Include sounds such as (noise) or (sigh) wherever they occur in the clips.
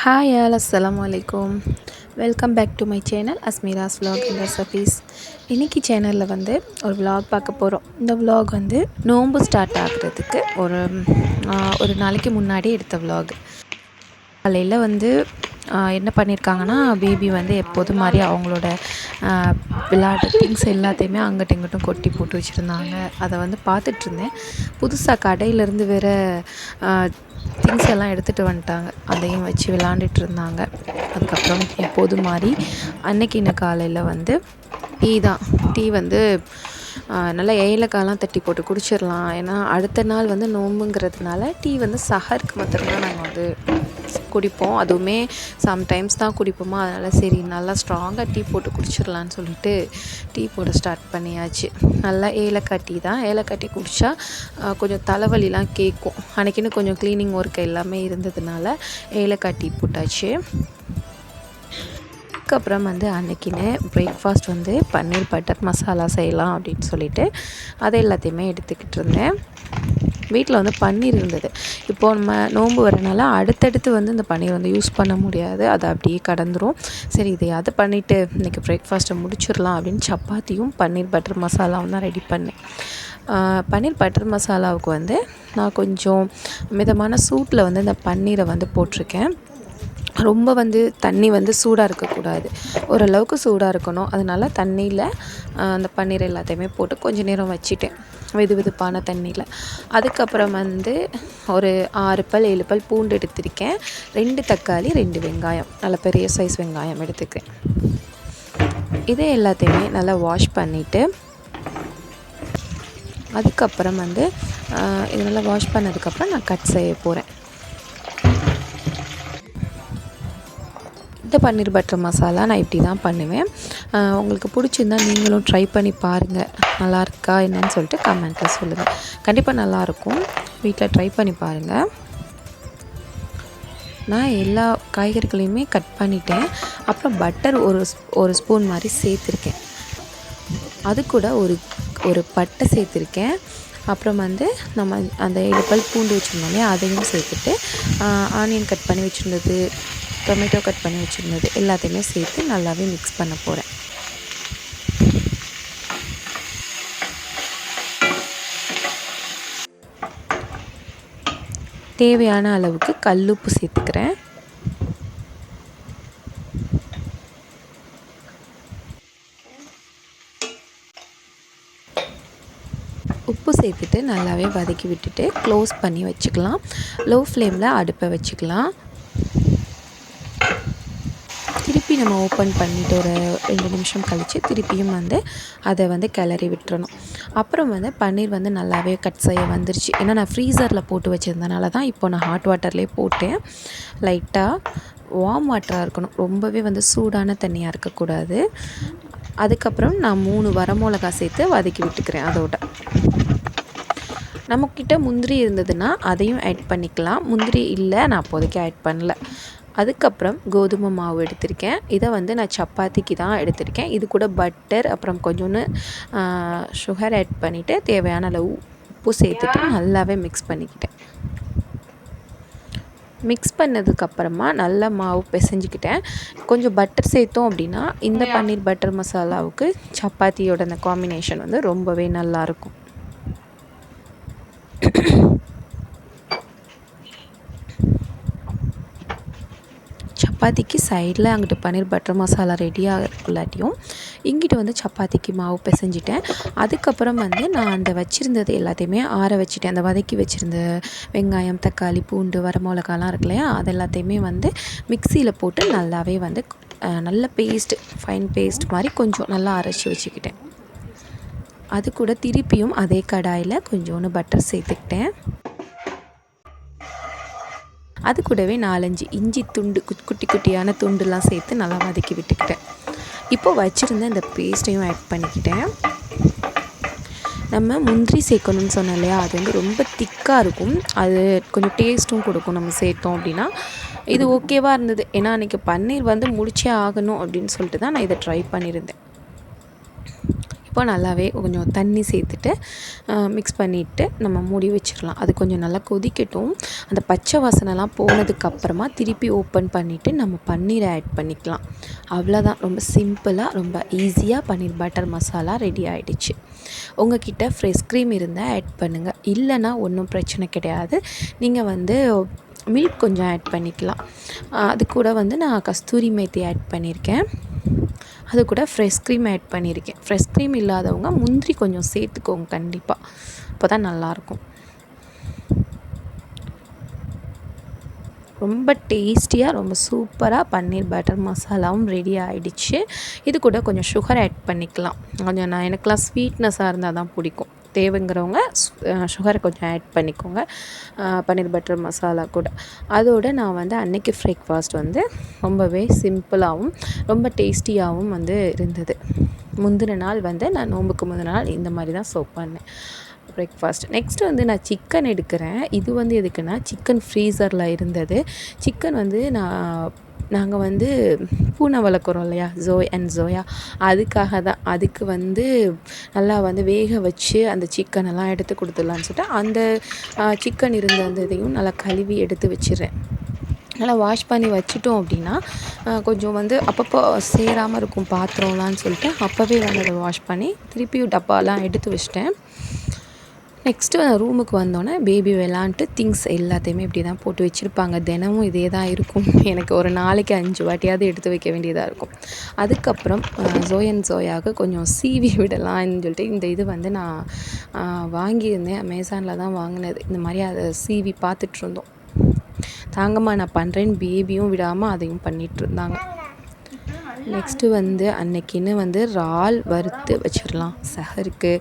Hi all அஸ்லாம் அலைக்கும் welcome back to my channel Asmira's vlog இந்த சஃபீஸ் இன்றைக்கி சேனலில் வந்து ஒரு விலாக் பார்க்க போகிறோம் இந்த விலாக் வந்து நோன்பு ஸ்டார்ட் ஆகுறதுக்கு ஒரு ஒரு நாளைக்கு முன்னாடி எடுத்த விலாக் காலையில் வந்து என்ன பண்ணியிருக்காங்கன்னா பேபி வந்து எப்போதும் மாதிரி அவங்களோட ஆ, விளையாட்டு திங்ஸ் எல்லாத்தையுமே அங்கிட்ட இங்கிட்டும் கொட்டி போட்டு வச்சுருந்தாங்க. அதை வந்து பார்த்துட்ருந்தேன் புதுசாக கடையிலேருந்து வேறு திங்ஸ் எல்லாம் எடுத்துகிட்டு வந்துட்டாங்க. அதையும் வச்சு விளாண்டுட்டு இருந்தாங்க. அதுக்கப்புறம் எப்போது மாதிரி அன்னைக்கு இன்னும் காலையில் வந்து டீ தான். டீ வந்து நல்லா ஏலக்காயெலாம் தட்டி போட்டு குடிச்சிடலாம் ஏன்னா அடுத்த நாள் வந்து நோம்புங்கிறதுனால டீ வந்து சஹருக்கு மாத்திரம்தான் நாங்கள் வந்து குடிப்போம். அதுவுமே சம்டைம்ஸ் தான் குடிப்போமா? அதனால் சரி நல்லா ஸ்ட்ராங்காக டீ போட்டு குடிச்சிடலான்னு சொல்லிட்டு டீ போட ஸ்டார்ட் பண்ணியாச்சு. நல்லா ஏலக்காய் டீ தான். ஏலக்காய் டீ குடித்தா கொஞ்சம் தலைவலிலாம் கேட்கும் அன்றைக்கின்னு கொஞ்சம் க்ளீனிங் ஒர்க் எல்லாமே இருந்ததுனால ஏலக்காய் டீ போட்டாச்சு. அதுக்கப்புறம் வந்து அன்றைக்கின்னு பிரேக்ஃபாஸ்ட் வந்து பன்னீர் பட்டர் மசாலா செய்யலாம் அப்படின்னு சொல்லிட்டு அதை எல்லாத்தையுமே எடுத்துக்கிட்டு இருந்தேன். வீட்டில் வந்து பன்னீர் இருந்தது. இப்போது நம்ம நோன்பு வரனால அடுத்தடுத்து வந்து இந்த பன்னீர் வந்து யூஸ் பண்ண முடியாது. அது அப்படியே கடந்துரும். சரி இதையாவது பண்ணிவிட்டு இன்றைக்கி பிரேக்ஃபாஸ்ட்டை முடிச்சிடலாம் அப்படின்னு சப்பாத்தியும் பன்னீர் பட்டர் மசாலாவும் தான் ரெடி பண்ணேன். பன்னீர் பட்டர் மசாலாவுக்கு வந்து நான் கொஞ்சம் மிதமான சூட்டில் வந்து இந்த பன்னீரை வந்து போட்டிருக்கேன். ரொம்ப வந்து தண்ணி வந்து சூடாக இருக்கக்கூடாது. ஓரளவுக்கு சூடாக இருக்கணும். அதனால தண்ணியில் அந்த பன்னீர் எல்லாத்தையுமே போட்டு கொஞ்சம் நேரம் வச்சுட்டேன். வெது வெதுப்பான தண்ணியில். அதுக்கப்புறம் வந்து ஒரு ஆறு பல் ஏழு பல் பூண்டு எடுத்திருக்கேன். ரெண்டு தக்காளி ரெண்டு வெங்காயம். நல்ல பெரிய சைஸ் வெங்காயம் எடுத்துக்கிறேன் இதை எல்லாத்தையுமே நல்லா வாஷ் பண்ணிவிட்டு அதுக்கப்புறம் வந்து ஆஹ் இது நல்லா வாஷ் பண்ணதுக்கப்புறம் நான் கட் செய்ய போகிறேன் இந்த பன்னீர் பட்டர் மசாலா நான் இப்படி தான் பண்ணுவேன். உங்களுக்கு பிடிச்சிருந்தா நீங்களும் ட்ரை பண்ணி பாருங்கள் நல்லா இருக்கா என்னன்னு சொல்லிட்டு கமெண்ட்டில் சொல்லுங்கள் கண்டிப்பாக நல்லாயிருக்கும். வீட்டில் ட்ரை பண்ணி பாருங்கள் நான் எல்லா காய்கறிகளையுமே கட் பண்ணிட்டேன். அப்புறம் பட்டர் ஒரு ஸ்- ஒரு ஸ்பூன் மாதிரி சேர்த்துருக்கேன். அது கூட ஒரு ஒரு பட்டை சேர்த்துருக்கேன். அப்புறம் வந்து நம்ம அந்த ஏழு பல் பூண்டு வச்சுருந்தோமே அதையும் சேர்த்துட்டு ஆனியன் கட் பண்ணி வச்சுருந்தது. டொமேட்டோ கட் பண்ணி வச்சுருந்தது எல்லாத்தையுமே சேர்த்து நல்லாவே மிக்ஸ் பண்ண போகிறேன் தேவையான அளவுக்கு கல்லுப்பு சேர்த்துக்கிறேன். உப்பு சேர்த்துட்டு நல்லாவே வதக்கி விட்டுட்டு க்ளோஸ் பண்ணி வச்சுக்கலாம். லோ ஃப்ளேமில் அடுப்பை வச்சுக்கலாம். திருப்பி நம்ம ஓப்பன் பண்ணிட்டு ஒரு ரெண்டு நிமிஷம் கழித்து திருப்பியும் வந்து அதை வந்து கிளறி விட்டுறணும். அப்புறம் வந்து பன்னீர் வந்து நல்லாவே கட் செய்ய வந்துருச்சு. ஏன்னா நான் ஃப்ரீசரில் போட்டு வச்சுருந்தனால தான் இப்போ நான் ஹாட் வாட்டர்லேயே போட்டேன். லைட்டாக வார்ம் வாட்டராக இருக்கணும். ரொம்பவே வந்து சூடான தண்ணியாக இருக்கக்கூடாது. அதுக்கப்புறம் நான் மூணு வரமிளகா சேர்த்து வதக்கி விட்டுக்கிறேன் அதோட. நம்மக்கிட்ட முந்திரி இருந்ததுன்னா அதையும் ஆட் பண்ணிக்கலாம். முந்திரி இல்லை நான் அப்போதைக்கு ஆட் பண்ணல. அதுக்கப்புறம் கோதுமை மாவு எடுத்திருக்கேன். இதை வந்து நான் சப்பாத்திக்கு தான் எடுத்திருக்கேன். இது கூட பட்டர் அப்புறம் கொஞ்சோண்டு சுகர் ஆட் பண்ணிவிட்டு தேவையான அளவு உப்பு சேர்த்துட்டு நல்லாவே மிக்ஸ் பண்ணிக்கிட்டேன். மிக்ஸ் பண்ணதுக்கப்புறமா நல்லா மாவு பிசைஞ்சிக்கிட்டேன். கொஞ்சம் பட்டர் சேர்த்தோம் அப்படின்னா இந்த பன்னீர் பட்டர் மசாலாவுக்கு சப்பாத்தியோட அந்த காம்பினேஷன் வந்து ரொம்பவே நல்லாயிருக்கும் சப்பாத்திக்கு சைடில் அங்கிட்டு பன்னீர் பட்டர் மசாலா ரெடியாக இருக்குள்ளாட்டியும் இங்கிட்டு வந்து சப்பாத்திக்கு மாவு பிசைஞ்சிட்டேன். அதுக்கப்புறம் வந்து நான் அந்த வச்சுருந்தது எல்லாத்தையுமே ஆற வச்சுட்டேன். அந்த வதக்கி வச்சுருந்த வெங்காயம் தக்காளி பூண்டு வரமிளகாலாம் இருக்கு இல்லையா அது எல்லாத்தையுமே வந்து மிக்சியில் போட்டு நல்லாவே வந்து நல்ல பேஸ்ட் ஃபைன் பேஸ்ட் மாதிரி கொஞ்சம் நல்லா அரைச்சி வச்சுக்கிட்டேன். அது கூட திருப்பியும் அதே கடாயில் கொஞ்சோண்டு பட்டர் சேர்த்துக்கிட்டேன். அது கூடவே நாலஞ்சு இஞ்சி துண்டு குட்- குட்டி குட்டியான துண்டுலாம் சேர்த்து நல்லா வதக்கி விட்டுக்கிட்டேன். இப்போ வச்சுருந்த இந்த பேஸ்ட்டையும் ஆட் பண்ணிக்கிட்டேன். நம்ம முந்திரி சேர்க்கணும்னு சொன்னோம் இல்லையா? அது வந்து ரொம்ப திக்காக இருக்கும். அது கொஞ்சம் டேஸ்ட்டும் கொடுக்கும் நம்ம சேர்த்தோம் அப்படின்னா. இது ஓகேவாக இருந்தது. ஏன்னா அன்றைக்கி பன்னீர் வந்து முடிச்சே ஆகணும் அப்படின்னு சொல்லிட்டு தான் நான் இதை ட்ரை பண்ணியிருந்தேன். இப்போ நல்லாவே கொஞ்சம் தண்ணி சேர்த்துட்டு மிக்ஸ் பண்ணிவிட்டு நம்ம மூடி வச்சிடலாம். அது கொஞ்சம் நல்லா கொதிக்கட்டும். அந்த பச்சை வாசனைலாம் போனதுக்கப்புறமா திருப்பி ஓப்பன் பண்ணிவிட்டு நம்ம பன்னீரை ஆட் பண்ணிக்கலாம். அவ்வளோதான் ரொம்ப சிம்பிளாக ரொம்ப ஈஸியாக பன்னீர் பட்டர் மசாலா ரெடி ஆகிடுச்சு உங்ககிட்ட ஃப்ரெஷ் க்ரீம் இருந்தால் ஆட் பண்ணுங்கள் இல்லைன்னா ஒன்றும் பிரச்சனை கிடையாது. நீங்கள் வந்து மில்க் கொஞ்சம் ஆட் பண்ணிக்கலாம். அது கூட வந்து நான் கஸ்தூரி மேத்தி ஆட் பண்ணியிருக்கேன் அது கூட ஃப்ரெஷ் க்ரீம் ஆட் பண்ணியிருக்கேன். ஃப்ரெஷ் க்ரீம் இல்லாதவங்க முந்திரி கொஞ்சம் சேர்த்துக்கோங்க கண்டிப்பாக அப்போ தான் நல்லாயிருக்கும். ரொம்ப டேஸ்டியாக ரொம்ப சூப்பராக பன்னீர் பட்டர் மசாலாவும் ரெடி ஆகிடுச்சு இது கூட கொஞ்சம் சுகர் ஆட் பண்ணிக்கலாம். கொஞ்சம் நான் எனக்குலாம் ஸ்வீட்னஸாக இருந்தால் தான் பிடிக்கும். தேவைங்கிறவங்க சுகரை கொஞ்சம் ஆட் பண்ணிக்கோங்க. பன்னீர் பட்டர் மசாலா கூட. அதோடு நான் வந்து அன்னைக்கு பிரேக்ஃபாஸ்ட் வந்து ரொம்பவே சிம்பிளாகவும் ரொம்ப டேஸ்டியாகவும் வந்து இருந்தது. முந்தின நாள் வந்து நான் நோம்புக்கு முந்தின நாள் இந்த மாதிரி தான் சோப் பண்ணேன். பிரேக்ஃபாஸ்ட் நெக்ஸ்ட் வந்து நான் சிக்கன் எடுக்கிறேன். இது வந்து எதுக்குன்னா சிக்கன் ஃப்ரீசரில் இருந்தது. சிக்கன் வந்து நான் நாங்கள் வந்து பூனை வளர்க்குறோம் இல்லையா? ஜோய் அண்ட் ஜோயா அதுக்காக தான் அதுக்கு வந்து நல்லா வந்து வேக வச்சு அந்த சிக்கனெல்லாம் எடுத்து கொடுத்துடலான்னு சொல்லிட்டு அந்த சிக்கன் இருந்த அந்த இதையும் நல்லா கழுவி எடுத்து வச்சிடுறேன். நல்லா வாஷ் பண்ணி வச்சுட்டோம் அப்படின்னா கொஞ்சம் வந்து அப்பப்போ சேராமல் இருக்கும் பாத்திரம்லான்னு சொல்லிட்டு அப்போவே வந்து அதை வாஷ் பண்ணி திருப்பியும் டப்பாலாம் எடுத்து வச்சிட்டேன். நெக்ஸ்ட்டு ரூமுக்கு வந்தோடனே பேபி விளாண்ட்டு திங்ஸ் எல்லாத்தையுமே இப்படி தான் போட்டு வச்சுருப்பாங்க. தினமும் இதே தான் இருக்கும். (laughs) எனக்கு ஒரு நாளைக்கு அஞ்சு வாட்டியாவது எடுத்து வைக்க வேண்டியதாக இருக்கும். அதுக்கப்புறம் ஜோயன் ஜோயாவுக்கு கொஞ்சம் சீவி விடலாம்னு சொல்லிட்டு இந்த இது வந்து நான் வாங்கியிருந்தேன். அமேசானில் தான் வாங்கினது. இந்த மாதிரி அதை சீவி பார்த்துட்ருந்தோம் தாங்கம்மா நான் பண்ணுறேன்னு பேபியும் விடாமல் அதையும் பண்ணிகிட்ருந்தாங்க நெக்ஸ்ட்டு வந்து அன்னைக்குன்னு வந்து இறால் வறுத்து வச்சிடலாம். சஹருக்கு.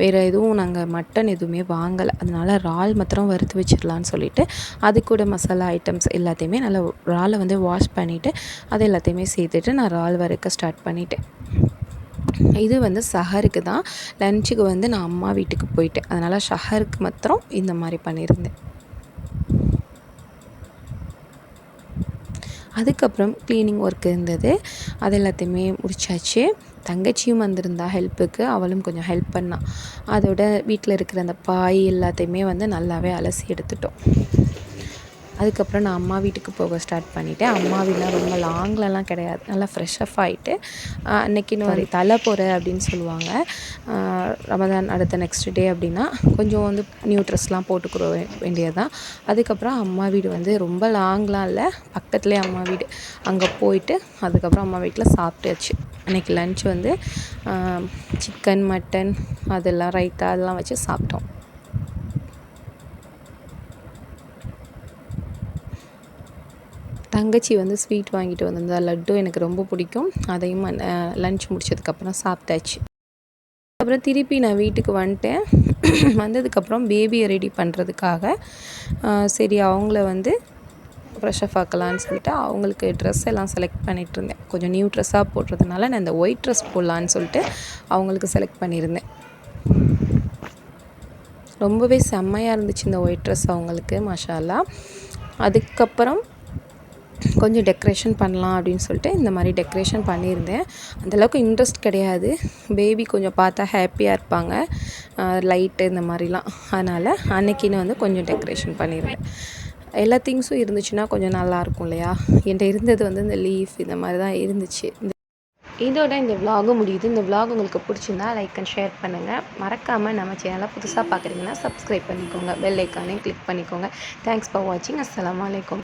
வேறு எதுவும் நாங்கள் மட்டன் எதுவுமே வாங்கலை. அதனால் இறால் மாத்திரம் வறுத்து வச்சிடலான்னு சொல்லிவிட்டு அது கூட மசாலா ஐட்டம்ஸ் எல்லாத்தையுமே நல்லா இறாலை வந்து வாஷ் பண்ணிவிட்டு அது எல்லாத்தையுமே சேர்த்துட்டு நான் இறால் வறுக்க ஸ்டார்ட் பண்ணிவிட்டேன் இது வந்து சஹருக்கு தான். லன்ச்சுக்கு வந்து நான் அம்மா வீட்டுக்கு போயிட்டேன். அதனால் ஷஹருக்கு மாத்திரம் இந்த மாதிரி பண்ணியிருந்தேன். அதுக்கப்புறம் க்ளீனிங் ஒர்க் இருந்தது. அது எல்லாத்தையுமே முடிச்சாச்சு. தங்கச்சியும் வந்திருந்தா ஹெல்ப்புக்கு அவளும் கொஞ்சம் ஹெல்ப் பண்ணாள் அதோட வீட்டில் இருக்கிற அந்த பாய் எல்லாத்தையுமே வந்து நல்லாவே அலசி எடுத்துட்டோம். அதுக்கப்புறம் நான் அம்மா வீட்டுக்கு போக ஸ்டார்ட் பண்ணிவிட்டேன் அம்மா வீடெலாம் ரொம்ப லாங்லலாம் கிடையாது. நல்லா ஃப்ரெஷ் அப் ஆகிட்டு அன்னைக்குன்னு ஒரு தலை போகிற அப்படின்னு சொல்லுவாங்க. ரமதான் அடுத்த நெக்ஸ்ட் டே அப்படின்னா கொஞ்சம் வந்து நியூ ட்ரெஸ்லாம் போட்டுக்கிற வேண்டியது தான் அதுக்கப்புறம் அம்மா வீடு வந்து ரொம்ப லாங்லாம் இல்லை. பக்கத்துலேயே அம்மா வீடு. அங்கே போயிட்டு அதுக்கப்புறம் அம்மா வீட்டில் சாப்பிட்டாச்சு. அன்றைக்கி லன்ச் வந்து சிக்கன் மட்டன் அதெல்லாம் ரைத்தா அதெல்லாம் வச்சு சாப்பிட்டோம். தங்கச்சி வந்து ஸ்வீட் வாங்கிட்டு வந்திருந்தா. லட்டு எனக்கு ரொம்ப பிடிக்கும். அதையும் லன்ச் முடிச்சதுக்கப்புறம் சாப்பிட்டாச்சு. அப்புறம் திருப்பி நான் வீட்டுக்கு வந்துட்டேன். வந்ததுக்கப்புறம் பேபியை ரெடி பண்ணுறதுக்காக சரி அவங்கள வந்து ஃப்ரெஷ்ஷப் ஆக்கலான்னு சொல்லிட்டு அவங்களுக்கு ட்ரெஸ் எல்லாம் செலக்ட் பண்ணிகிட்டு இருந்தேன். கொஞ்சம் நியூ ட்ரெஸ்ஸாக போடுறதுனால நான் இந்த ஒயிட் ட்ரெஸ் போடலான்னு சொல்லிட்டு அவங்களுக்கு செலக்ட் பண்ணியிருந்தேன். ரொம்பவே செம்மையாக இருந்துச்சு இந்த ஒயிட் ட்ரெஸ் அவங்களுக்கு மஷாலா அதுக்கப்புறம் கொஞ்சம் டெக்ரேஷன் பண்ணலாம் அப்படின்னு சொல்லிட்டு இந்த மாதிரி டெக்ரேஷன் பண்ணியிருந்தேன். அந்தளவுக்கு இன்ட்ரெஸ்ட் கிடையாது. பேபி கொஞ்சம் பார்த்தா ஹாப்பியாக இருப்பாங்க. லைட்டு இந்த மாதிரிலாம். அதனால் அன்னைக்கின்னு வந்து கொஞ்சம் டெக்ரேஷன் பண்ணியிருந்தேன். எல்லா திங்ஸும் இருந்துச்சுன்னா கொஞ்சம் நல்லாயிருக்கும் இல்லையா? என்கிட்ட இருந்தது வந்து இந்த லீஃப் இந்த மாதிரி தான் இருந்துச்சு. இதோட இந்த விலாகும் முடியுது. இந்த விலாக் உங்களுக்கு பிடிச்சிருந்தா லைக் அண்ட் ஷேர் பண்ணுங்கள் மறக்காமல் நம்ம சேனலை புதுசாக பார்க்குறீங்கன்னா சப்ஸ்கிரைப் பண்ணிக்கோங்க. பெல் ஐக்கானே கிளிக் பண்ணிக்கோங்க. தேங்க்ஸ் ஃபார் வாட்சிங் அஸ்லாம் வலைக்கம்